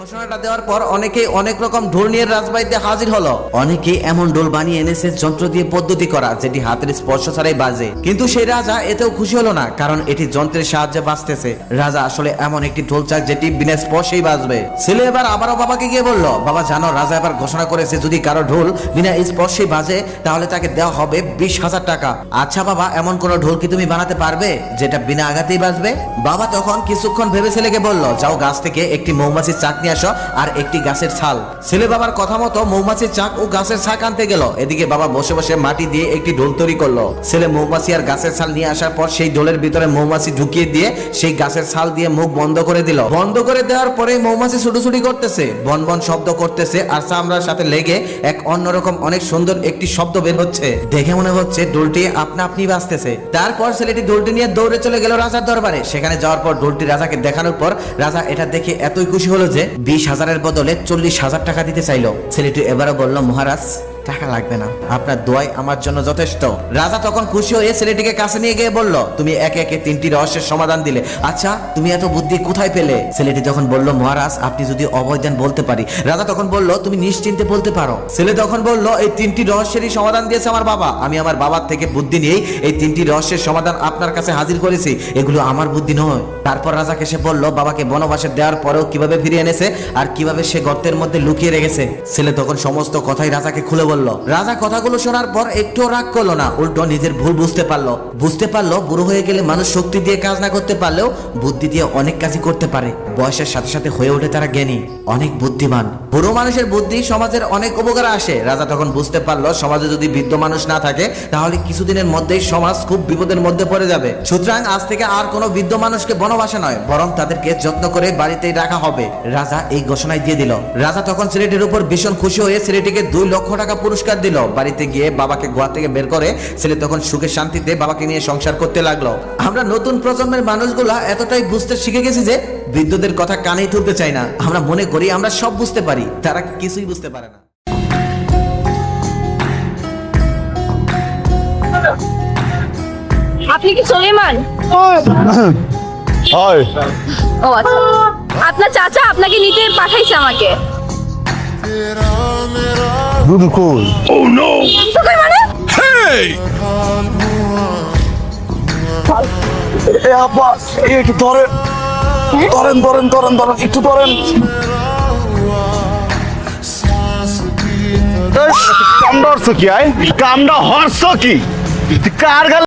ঘোষণাটা দেওয়ার পর অনেকেই অনেক রকম ঢোল নিয়ে রাজবাড়িতে হাজির হলো। অনেকেই এমন ঢোল বানিয়ে এনেছে, যন্ত্র দিয়ে পদ্ধতি করা, যেটি হাতের স্পর্শ ছাড়াই বাজে। কিন্তু সেই রাজা এতেও খুশি হলো না, কারণ এটি যন্ত্রের সাহায্যে বাজতেছে রাজা আসলে এমন একটি ঢোল চাক যেটি বিনা স্পর্শেই বাজবে। ছেলে এবার আবারও বাবাকে গিয়ে বলল, বাবা, জানো, রাজা এবার ঘোষণা করেছে, যদি কারও ঢোল বিনা স্পর্শেই বাজে, তাহলে তাকে দেওয়া হবে বিশ হাজার টাকা। আচ্ছা বাবা, এমন কোন ঢোল কি তুমি বানাতে পারবে, যেটা বিনা আঘাতেই বাজবে? বাবা তখন কিছুক্ষণ ভেবে ছেলেকে বলল, যাও গাছ থেকে একটি মৌমাছির চাক নিয়ে আসো, আর একটি গাছের ছাল। ছেলে বাবার কথা মতো মৌমাছির চাক ও গাছের ছাক আনতে গেল। এদিকে বাবা বসে বসে মাটি দিয়ে একটি ঢোল তৈরি করল। ছেলে মৌমাছি আর গাছের ছাল নিয়ে আসার পর সেই ঢোলের ভিতরে মৌমাছি ঢুকিয়ে দিয়ে সেই গাছের ছাল দিয়ে মুখ বন্ধ করে দিল। বন্ধ করে দেওয়ার পরে মৌমাছি ছুটোছুটি করতেছে। বন বন শব্দ করতেছে আর চামড়ার সাথে লেগে এক অন্যরকম অনেক সুন্দর একটি শব্দ বের হচ্ছে। দেখে মনে হচ্ছে ডোলটি আপনা আপনি বাঁচতেছে। তারপর ছেলেটি ডোলটি নিয়ে দৌড়ে চলে গেল রাজার দরবারে। সেখানে যাওয়ার পর ডোলটি রাজাকে দেখানোর পর রাজা এটা দেখে এতই খুশি হলো যে বিশ হাজারের বদলে চল্লিশ হাজার টাকা দিতে চাইল। ছেলেটি এবারও বলল মহারাজ টাকা লাগবে না। আপনার দোয়াই আমার জন্য যথেষ্ট। রাজা তখন খুশি হয়ে ছেলেটিকে কাছে নিয়ে গিয়ে বলল, তুমি একে একে তিনটি রহস্যের সমাধান দিলে। আচ্ছা তুমি এত বুদ্ধি কোথায় পেলে? ছেলেটি তখন বলল, মহারাজ, আপনি যদি অভয় দেন বলতে পারি। রাজা তখন বলল, তুমি নিশ্চিন্তে বলতে পারো। ছেলে তখন বলল, এই তিনটি রহস্যেরই সমাধান দিয়েছে আমার বাবা। আমি আমার বাবার থেকে বুদ্ধি নিয়েই এই তিনটি রহস্যের সমাধান আপনার কাছে হাজির করেছি। এগুলো আমার বুদ্ধি নয়। তারপর রাজাকে সে বলল, বাবাকে বনবাসে দেওয়ার পরেও কীভাবে ফিরিয়ে এনেছে আর কীভাবে সে গর্তের মধ্যে লুকিয়ে রেখেছে? ছেলে তখন সমস্ত কথাই রাজাকে খুলে বলল রাজা কথাগুলো শোনার পর একটু রাগ করল না। উল্টো নিজের ভুল বুঝতে পারল। বুঝতে পারল বুড়ো হয়ে গেলে মানুষ শক্তি দিয়ে কাজ না করতে পারলেও বুদ্ধি দিয়ে অনেক কাজই করতে পারে। বয়সের সাথে সাথে হয়ে ওঠে তারা জ্ঞানী, অনেক বুদ্ধিমান। বুড়ো মানুষের বুদ্ধি সমাজের অনেক উপকার আসে। রাজা তখন বুঝতে পারল, সমাজে যদি বৃদ্ধ মানুষ না থাকে, তাহলে কিছুদিনের মধ্যেই সমাজ খুব বিপদের মধ্যে পড়ে যাবে। সুতরাং আজ থেকে আর কোনো বৃদ্ধ মানুষকে বনবাসে নয়, বরং তাদেরকে যত্ন করে বাড়িতেই রাখা হবে। রাজা এই ঘোষণায় দিয়ে দিল। রাজা তখন ছেলেটির উপর ভীষণ খুশি হয়ে ছেলেটিকে দুই লক্ষ টাকা পুরস্কার দিল। বাড়িতে গিয়ে বাবাকে গোয়া থেকে বের করে ছেলে তখন সুখে শান্তিতে বাবাকে নিয়ে সংসার করতে লাগল। আমরা নতুন প্রজন্মের মানুষগুলা এতটাই বুঝতে শিখে গেছি যে বৃদ্ধদের কথা কানেই তুলতে চাই না। আমরা মনে করি আমরা সব বুঝতে পারি তারা কিছুই বুঝতে পারে না। আপনি কি সলিমান? হয়। ও আচ্ছা। আপনার চাচা আপনাকে নিতে পাঠাইছে আমাকে। দুধু কই কোথায় মানে? এ আপা একটু ধরেন। ধরেন ধরেন ধরেন ধরেন একটু ধরেন। কামটা হর্ষ কি আয় কামটা হর্ষ কি? কার গালে